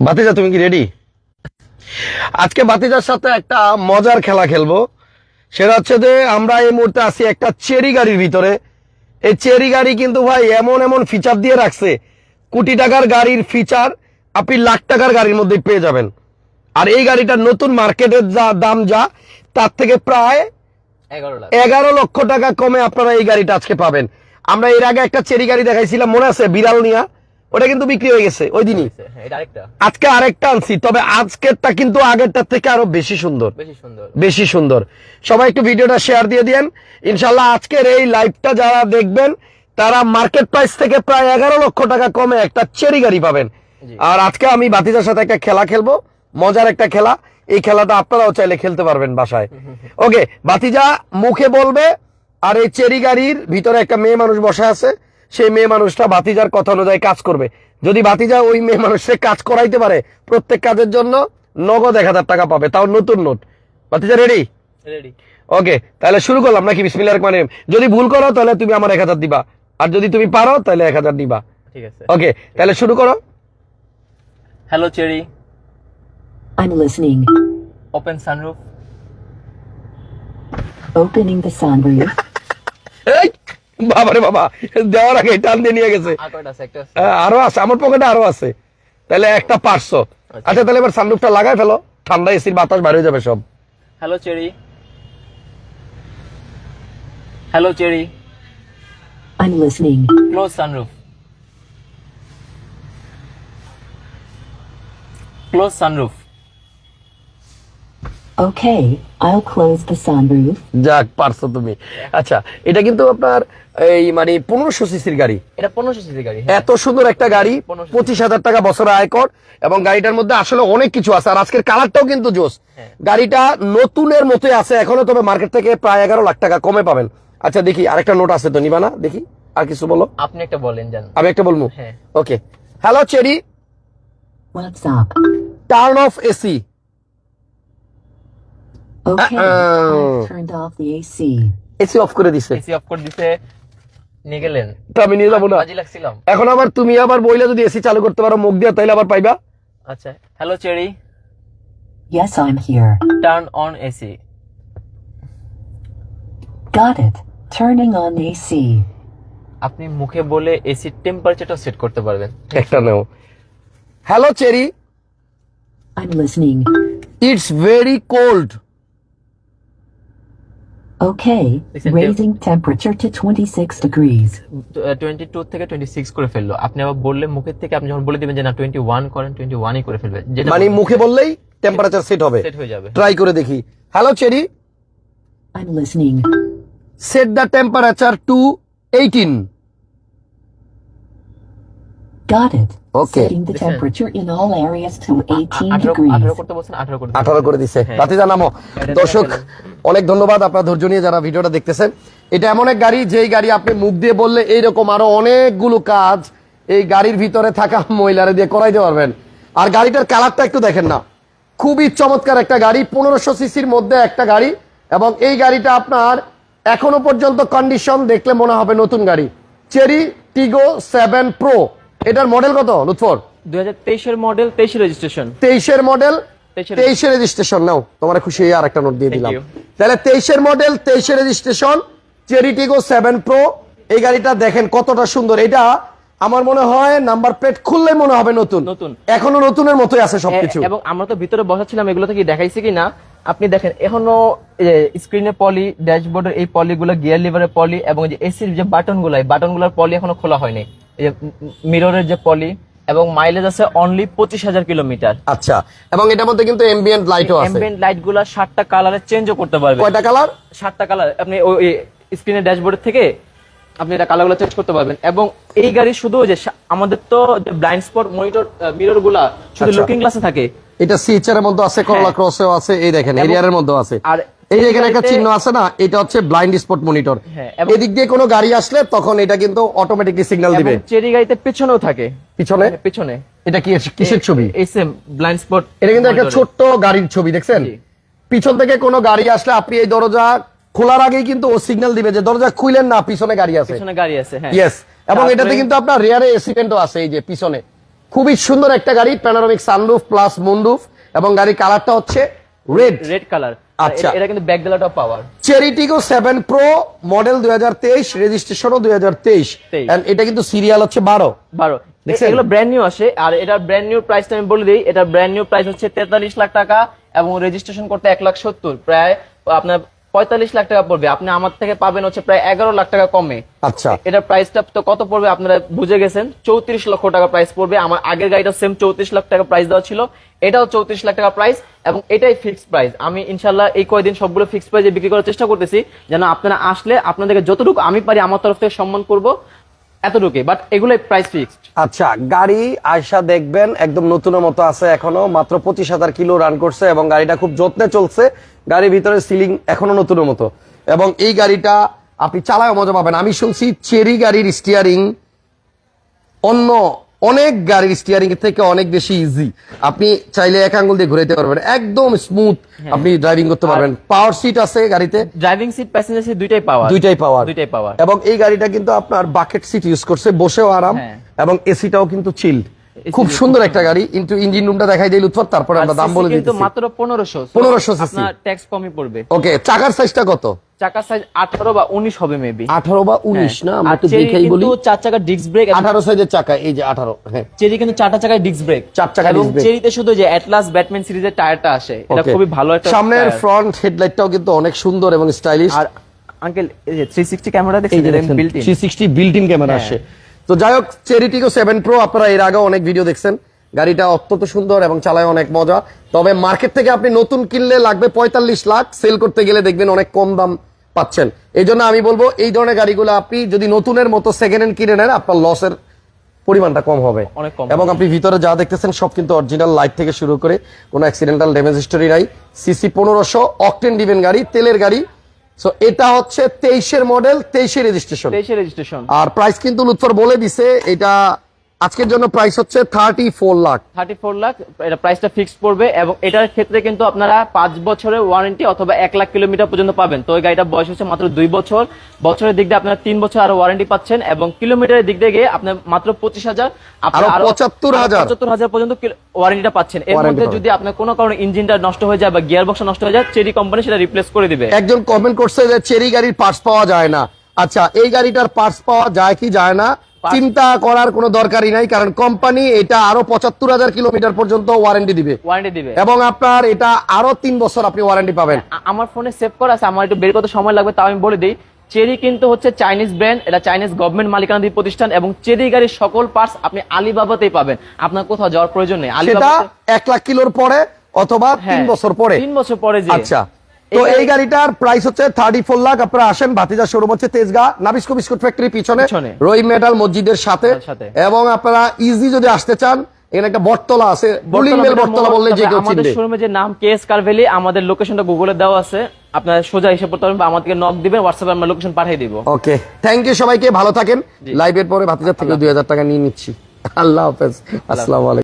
বাতিজা তুমি কি রেডি আজকে বাতিজার সাথে একটা মজার খেলা খেলব। সেটা হচ্ছে যে আমরা এই মুহূর্তে আছি একটা চেরি গাড়ির ভিতরে। এই চেরি গাড়ি কিন্তু ভাই এমন এমন ফিচার দিয়ে রাখছে কোটি টাকার গাড়ির ফিচার আপনি লাখ টাকার গাড়ির মধ্যে পেয়ে যাবেন। আর এই গাড়িটার নতুন মার্কেটের যা দাম যা তার থেকে প্রায় এগারো এগারো লক্ষ টাকা কমে আপনারা এই গাড়িটা আজকে পাবেন। আমরা এর আগে একটা চেরি গাড়ি দেখাইছিলাম মনে আছে? বিড়াল নিয়া। ওটা কিন্তু বিক্রি হয়ে গেছে ওই দিনই। হ্যাঁ আজকে আরেকটা আনছি তবে আজকেরটা কিন্তু আগেরটার থেকে আরও বেশি সুন্দর। বেশি সুন্দর। সবাই একটু ভিডিওটা শেয়ার দিয়ে দিন ইনশাল্লাহ আজকের এই লাইভটা যারা দেখবেন তারা মার্কেট প্রাইস থেকে প্রায় এগারো লক্ষ টাকা কমে একটা চেরি গাড়ি পাবেন। আর আজকে আমি বাতিজার সাথে একটা খেলা খেলব মজার একটা খেলা। এই খেলাটা আপনারাও চাইলে খেলতে পারবেন বাসায়। ওকে বাতিজা মুখে বলবে আর এই চেরি গাড়ির ভিতরে একটা মেয়ে মানুষ বসে আছে। সেই মেয়ে মানুষটা বাতিজার কথা অনুযায়ী কাজ করবে। যদি বাতিজা ওই মেয়ে মানুষকে কাজ করাইতে পারে প্রত্যেক কাজের জন্য নগদ এক হাজার টাকা পাবে তাও নতুন নোট। বাতিজা রেডি রেডি ওকে তাহলে শুরু করলাম নাকি? বিসমিল্লাহ রহমান যদি ভুল করো তাহলে তুমি আমার এক হাজার দিবা। আর যদি তুমি পারো তাহলে এক হাজার দিবা। ঠিক আছে। ওকে তাহলে শুরু করো। Hello Chery I'm listening. Open sunroof Opening the sunroof. এই বাবা দেওয়ার আগে টান দিয়ে নিয়ে গেছে। আর কয়টা আছে? একটা আছে। আরও আছে আমার পকেটে আরও আছে। তাহলে একটা পাঁচশো। আচ্ছা। তাহলে এবার সানরুফটা লাগাই ফেলো। ঠান্ডা এসির বাতাস বার হয়ে যাবে সব। Hello Chery. Hello Chery. I'm listening. Close sunroof close sunroof Okay, I'll close the sunroof. যাক পারছ তুমি। আচ্ছা এটা কিন্তু আপনার এই মানে পনেরোশো সিসির গাড়ি। এটা পনেরোশো সিসি গাড়ি এত সুন্দর একটা গাড়ি পঁচিশ হাজার টাকা বছরে আয়কর এবং গাড়িটার মধ্যে আসলে অনেক কিছু আছে। আর আজকের কালারটাও কিন্তু জোস। হ্যাঁ। গাড়িটা নতুনের মতোই আছে এখনও তবে মার্কেট থেকে প্রায় এগারো লাখ টাকা কমে পাবেন। আচ্ছা দেখি আরেকটা নোট আছে তো নিবা না? দেখি আর কিছু বলো। আপনি একটা বলেন জান। আমি একটা বলব? হ্যাঁ। Okay hello Chery turn off AC Okay, Uh-oh. I've turned off the AC. AC off করে দিছে। এসি অফ করে দিতে নিয়ে গেলেন? তো আমি নিয়ে যাব না। বাজি লাগছিলাম। এখন আবার তুমি আবার বইলে যদি এসি চালু করতে পারো মুখ দিয়ে তাইলে আবার পাইবা। আচ্ছা। Hello Chery Yes, I'm here. Turn on AC Got it. Turning on AC. আপনি মুখে বলে এসির টেম্পারেচারটা সেট করতে পারবেন। একটা নেও। Hello Chery I'm listening. It's very cold Okay, raising temperature to 26 degrees. Twenty two থেকে টোয়েন্টি সিক্স করে ফেলল আপনি আবার বললে মুখের থেকে আপনি যখন বলে দিবেন যে না টোয়েন্টি ওয়ান করেন টোয়েন্টি ওয়ানই করে ফেলবে যেটা মানে মুখে বললেই টেম্পারেচার সেট হবে সেট হয়ে যাবে ট্রাই করে দেখি hello Chery I'm listening. Set the temperature to eighteen Got it. Okay. Setting the Listen. temperature in all areas to 18 আঠারো degrees. আঠারো করতে বলছেন আঠারো করতে আঠারো করে দিছে হ্যাঁ। জানামো নামো দর্শক। অনেক ধন্যবাদ আপনার ধৈর্য নিয়ে যারা ভিডিওটা দেখতেছেন। এটা এমন এক গাড়ি যেই গাড়ি আপনি মুখ দিয়ে বললে এইরকম আরও অনেকগুলো কাজ এই গাড়ির ভিতরে থাকা মহিলারা দিয়ে করাইতে পারবেন। আর গাড়িটার কালারটা একটু দেখেন না। খুবই চমৎকার একটা গাড়ি পনেরোশো সিসির মধ্যে একটা গাড়ি এবং এই গাড়িটা আপনার এখনও পর্যন্ত কন্ডিশন দেখলে মনে হবে নতুন গাড়ি। চেরি টিগো সেভেন প্রো এটার মডেল কত লুৎফর? দুই হাজার তেইশের মডেল তেইশের রেজিস্ট্রেশন তেইশের মডেল তেইশের রেজিস্ট্রেশন নাও তোমার খুশি হয়ে আর একটা নোট দিয়ে দিলাম. তাহলে তেইশের মডেল তেইশের রেজিস্ট্রেশন চেরিটিগো সেভেন প্রো এই গাড়িটা দেখেন কতটা সুন্দর। এটা আমার মনে হয় নাম্বার প্লেট খুললে মনে হবে নতুন। নতুন। এখনও নতুনের মতোই আছে সবকিছু। এবং আমরা তো ভিতরে বসাচ্ছিলাম এগুলো থেকে দেখাইছি কি না আপনি দেখেন এখনও স্ক্রিনে পলি ড্যাশবোর্ডের এই পলিগুলো গিয়ার লিভারের পলি এবং যে এসির যে বাটনগুলো এই বাটনগুলোর পলি এখনও খোলা হয়নি। এই যে মিররের যে পলি এবং মাইলেজ আছে অনলি পঁচিশ হাজার কিলোমিটার আচ্ছা এবং এটার মধ্যে কিন্তু এমবিএন্ট লাইটও আছে। এমবিয়েন্ট লাইটগুলা সাতটা কালারে চেঞ্জও করতে পারবেন কয়টা কালার সাতটা কালার আপনি ওই স্ক্রিনের ড্যাশবোর্ড থেকে আপনি এটা কালারগুলো চেঞ্জ করতে পারবেন। এবং এই গাড়ি শুধু যে আমাদের তো যে ব্লাইন্ড স্পট মনিটর মিররগুলা শুধু আচ্ছা। লুকিং গ্লাসে থাকে। এটা সিএচআর এর মধ্যে আছে করলা হ্যাঁ। ক্রসেও আছে এই দেখেন এবং- এরিয়ার মধ্যে আছে। আর এই যে এখানে একটা চিহ্ন আছে না এটা হচ্ছে ব্লাইন্ড স্পট মনিটর হ্যাঁ, এদিক দিয়ে কোনো গাড়ি আসলে তখন এটা কিন্তু অটোমেটিকলি সিগন্যাল দিবে। চেরি গাড়িতে পেছনেও থাকে। পিছনে? পেছনে। এটা কি কিসের ছবি? এই সেম ব্লাইন্ড স্পট এটা কিন্তু একটা ছোট্ট গাড়ির ছবি দেখছেন? পিছন থেকে কোনো গাড়ি আসলে আপনি এই দরজা খোলার আগেই কিন্তু ও সিগন্যাল দিবে যে দরজা খুলেন না পিছনে গাড়ি আছে। পেছনে গাড়ি আছে হ্যাঁ। ইয়েস এবং এটাতে কিন্তু আপনার রেয়ারে এসিডেন্টও আছে এই যে পিছনে। খুবই সুন্দর একটা গাড়ি প্যানোরামিক সানরুফ প্লাস মুনরুফ এবং গাড়ির কালারটা হচ্ছে রেড রেড কালার আচ্ছা। এটা কিন্তু back গ্যালাটা power Chery Tiggo 7 Pro model দুই হাজার তেইশ রেজিস্ট্রেশনও দুই হাজার তেইশ তেইশ। এটা কিন্তু সিরিয়াল হচ্ছে বারো বারো দেখছেন? এগুলো ব্র্যান্ড নিউ আসে আর এটার ব্র্যান্ড নিউ প্রাইস আমি বলে দিই এটা ব্র্যান্ড নিউ প্রাইস হচ্ছে তেতাল্লিশ লাখ টাকা এবং রেজিস্ট্রেশন করতে এক লাখ সত্তর প্রায় আপনার পঁয়তাল্লিশ লাখ টাকা পড়বে। আপনি আমার থেকে পাবেন হচ্ছে প্রায় এগারো লাখ টাকা কমে। আচ্ছা। এটার প্রাইসটা তো কত পড়বে আপনারা বুঝে গেছেন? চৌত্রিশ লক্ষ টাকা প্রাইস পড়বে। আমার আগের গাড়িটা সেম চৌত্রিশ লাখ টাকা প্রাইস দেওয়া ছিল। এটাও চৌত্রিশ লাখ টাকা প্রাইস এবং এটাই ফিক্সড প্রাইস আমি ইনশাল্লাহ এই কয়দিন সবগুলো ফিক্সড প্রাইসে বিক্রি করার চেষ্টা করতেছি। যেন আপনারা আসলে আপনাদেরকে যতটুকু আমি পারি আমার তরফ থেকে সম্মান করব। এতটুকুই বাট এগুলো প্রাইস ফিক্সড আচ্ছা গাড়ি আয়সা দেখবেন, একদম নতুনের মতো আছে এখনও, মাত্র পঁচিশ হাজার কিলো রান করছে এবং গাড়িটা খুব যত্নে চলছে। গাড়ির ভিতরে সিলিং এখনও নতুনের মতো। এবং এই গাড়িটা আপনি চালায় মজা পাবেন। আমি শুনছি চেরি গাড়ির স্টিয়ারিং অন্য অনেক গাড়ির স্টিয়ারিং এর থেকে অনেক বেশি ইজি আপনি চাইলে এক আঙ্গুল দিয়ে ঘুরাইতে পারবেন। একদম স্মুথ আপনি ড্রাইভিং করতে পারবেন। পাওয়ার সিট আছে গাড়িতে। ড্রাইভিং সিট প্যাসেঞ্জার সিট দুইটাই পাওয়ার দুইটাই পাওয়ার দুইটাই পাওয়ার এবং এই গাড়িটা কিন্তু আপনার বাকেট সিট ইউজ করছে বসেও আরাম। হ্যাঁ। এবং এসিটাও কিন্তু চিল্ড খুব সুন্দর একটা গাড়ি কিন্তু ইঞ্জিন রুমটা দেখাই দিই লুৎফর তারপরে আমরা দাম বলে কিন্তু দিতেছি। মাত্র পনেরোশো। 1500 cc আপনার ট্যাক্স কমই পড়বে। ওকে চাকার সাইজটা কত? চাকার সাইজ আঠারো বা উনিশ হবে মেবি আঠারো বা উনিশ না? আমরা একটু দেখাই বলি। কিন্তু চার চাকার ডিস্ক ব্রেক আঠারো সাইজের চাকা এই যে আঠারো হ্যাঁ। চেরি কিন্তু চারটা চাকায় ডিস্ক ব্রেক চার এবং disc brake। চেরিতে শুধু যে অ্যাটলাস ব্যাটম্যান সিরিজের টায়ারটা আসে এটা খুবই ভালো একটা সামনের। ফ্রন্ট হেডলাইটটাও কিন্তু অনেক সুন্দর এবং স্টাইলিশ আর আঙ্কেল এই যে 360 ক্যামেরা দেখছেন built in three sixty built in camera হ্যাঁ। আসে। তো যাই হোক চেরিটিকো সেভেন প্রো আপনারা এর আগেও অনেক ভিডিও দেখছেন। গাড়িটা অত্যন্ত সুন্দর এবং চালায় অনেক মজা। তবে মার্কেট থেকে আপনি নতুন কিনলে লাগবে পঁয়তাল্লিশ লাখ। সেল করতে গেলে দেখবেন অনেক কম দাম পাচ্ছেন। এই জন্য আমি বলব এই ধরনের গাড়িগুলো আপনি যদি নতুনের মতো সেকেন্ড হ্যান্ড কিনে নেন আপনার লসের পরিমাণটা কম হবে। এবং আপনি ভিতরে যা দেখতেছেন সব কিন্তু অরিজিনাল লাইট থেকে শুরু করে কোনো অ্যাক্সিডেন্টাল ড্যামেজ হিস্টোরি নাই। সিসি পনেরোশো অকটেন ডিভেন গাড়ি তেলের গাড়ি সো এটা হচ্ছে তেইশের মডেল তেইশে রেজিস্ট্রেশন 23 রেজিস্ট্রেশন আর প্রাইস কিন্তু লুৎফর বলে দিছে এটা আজকের জন্য প্রাইস হচ্ছে থার্টি ফোর লাখ 34 লাখ এটা প্রাইসটা ফিক্সড পড়বে এবং এটার ক্ষেত্রে কিন্তু আপনারা পাঁচ বছরের ওয়ারেন্টি অথবা এক লাখ কিলোমিটার পর্যন্ত পাবেন। তো এই গাড়িটা বয়স হচ্ছে মাত্র দুই বছর। বছরের দিক দিয়ে আপনারা তিন বছর আরও ওয়ারেন্টি পাচ্ছেন এবং কিলোমিটারের দিক দিয়ে আপনার মাত্র পঁচিশ হাজার আরও 75,000 পঁচাত্তর হাজার। পর্যন্ত ওয়ারেন্টিটা পাচ্ছেন। এর মধ্যে যদি আপনার কোনো কারণে ইঞ্জিনটা নষ্ট হয়ে যায় বা গিয়ার বক্স নষ্ট হয়ে যায় চেরি কোম্পানি সেটা রিপ্লেস করে দিবে। একজন কমেন্ট করছে যে চেরি গাড়ির পার্টস পাওয়া যায় না। আচ্ছা এই গাড়িটার পার্টস পাওয়া যায় কি যায় না? চিন্তা করার কোনো দরকারই নাই কারণ কোম্পানি এটা আরও পঁচাত্তর হাজার কিলোমিটার পর্যন্ত ওয়ারেন্টি দিবে। ওয়ারেন্টি দিবে। এবং আপনার এটা আরও তিন বছর আপনি ওয়ারেন্টি পাবেন। আমার ফোনে সেভ করা আছে আমার একটু বের করতে সময় লাগবে তাও আমি বলে দিই। চেরি কিন্তু হচ্ছে চাইনিজ ব্র্যান্ড এটা চাইনিজ গভর্নমেন্ট মালিকানাধীন প্রতিষ্ঠান এবং চেরি গাড়ির সকল পার্টস আপনি আলিবাবাতেই পাবেন। আপনার কোথাও যাওয়ার প্রয়োজন নেই। সেটা আলিবাবাতে এক লাখ কিলোর পরে অথবা তিন হ্যাঁ, বছর পরে। তিন বছর পরে আচ্ছা। তো এই গাড়িটার প্রাইস হচ্ছে থার্টি ফোর লাখ আপনারা আসেন ভাতিজা শোরুম হচ্ছে তেজগা নাবিস্কো বিস্কুট ফ্যাক্টরি পিছনে। রহিম মেটাল মসজিদের সাথে। এবং আপনারা ইজি যদি আসতে চান এখানে একটা বটতলা আছে মেল বটতলা বললে যে কেউ আমাদের শোরুমে যে নাম কেএস আমাদের লোকেশনটা গুগলে দেওয়া আছে। আপনার সোজা হিসেবে করতে পারবেন আমাদেরকে নক দিবেন হোয়াটসঅ্যাপে আমরা লোকেশন পাঠিয়ে দিব। ওকে থ্যাংক ইউ সবাইকে ভালো থাকেন। লাইভের পরে ভাতিজার থেকে দুই হাজার টাকা নিয়ে নিচ্ছি। আল্লাহ হাফেজ। আসসালামু আলাইকুম।